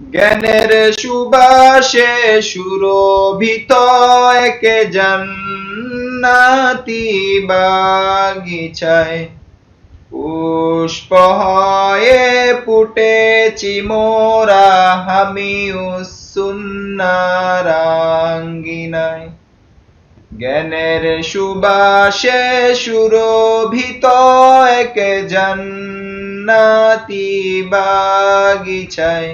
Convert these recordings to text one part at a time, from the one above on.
জ্ঞানের সুবাসে সুরভিত একে জান্নাতি বাগিচায়। পুষ্প হয়ে ফুটেছি মোরা হামি উসুন্নারাঙ্গিনায় জ্ঞানের সুবাসে সুরভিত একে জান্নাতি বাগিচায়।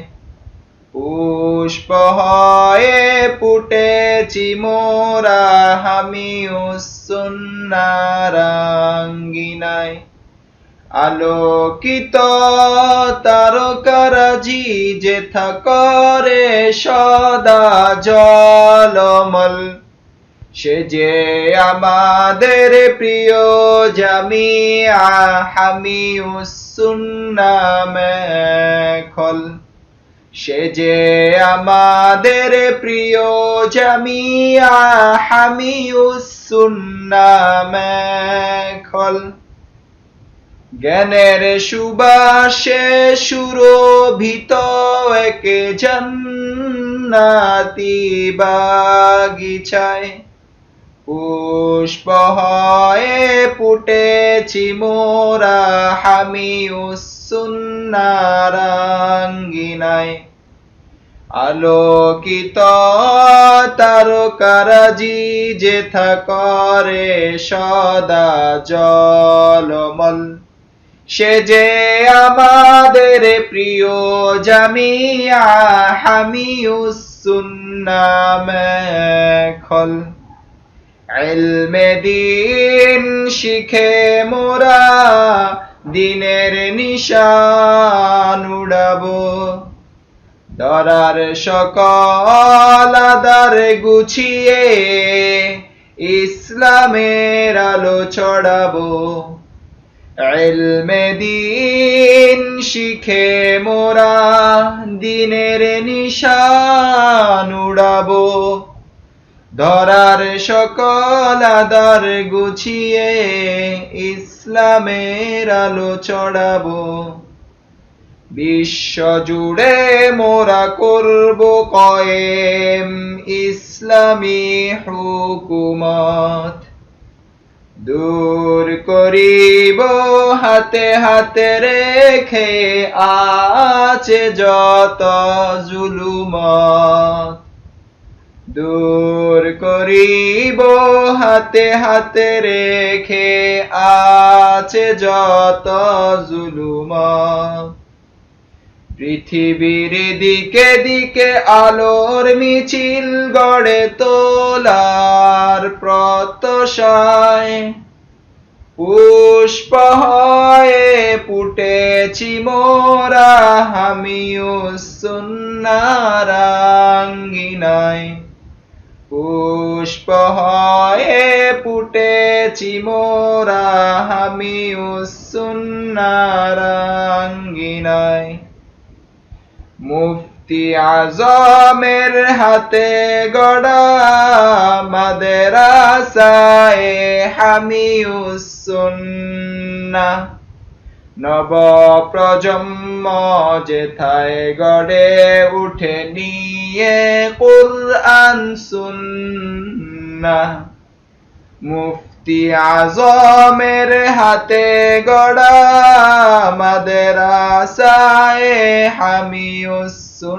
পুষ্প হয়ে ফুটেছি মোরা, হামি উসুন্নারাঙ্গিনায়। আলোকিত তারকারাজি যেথা করে সদা জলমল। সে যে আমাদের প্রিয় জামিয়া, হামি উসুন্নামেখল। সে যে আমাদের প্রিয় জামিয়া হামি উসুন্নামেখল জ্ঞানের সুবাসে সুরভিত একে জান্নাতি বাগিচায়। পুষ্প হয়ে ফুটেছি মোরা হামি উসুন্নারাঙ্গিনায় আলোকিত তারকারাজি যেথা করে সদা জলমল। সে যে আমাদের প্রিয় জামিয়া হামিউসুন্নামেখল ইলমে দিন শিখে মোরা দিনের নিশান উড়াবো। দরার সকল আদার গুছিয়ে ইসলামের আলো ছড়াবো। ইলমে দিন শিখে মোরা দিনের নিশান উড়াবো। ধরার সকল আদার গুছিয়ে ইসলামের আলো ছড়াবো। বিশ্ব জুড়ে মোরা করব কয়েম ইসলামী হুকুমত। দূর করিব, হাতে হাতে রেখে আছে যত জুলুমত। দূর করিব, হাতে হাতে রেখে আছে যত জুলুমত পৃথিবীর দিকে দিকে আলোর মিছিল গড়ে তোলার প্রত্যাশায়। পুষ্প হয়ে ফুটেছি মোরা হামিউসুন্নারাঙ্গিনায় পুষ্প হয়ে ফুটেছি মোরা হামিউসুন্নারাঙ্গিনায় মুফতি আজমের হাতে গড়া মাদেরাসায় হামিউসুন্না নব প্রজন্ম যেথায় গড়ে উঠে নিয়ে কুরআন সুন্না। মুফতি আজমের হাতে গড়া মাদেরাসায় হামিউসুন্না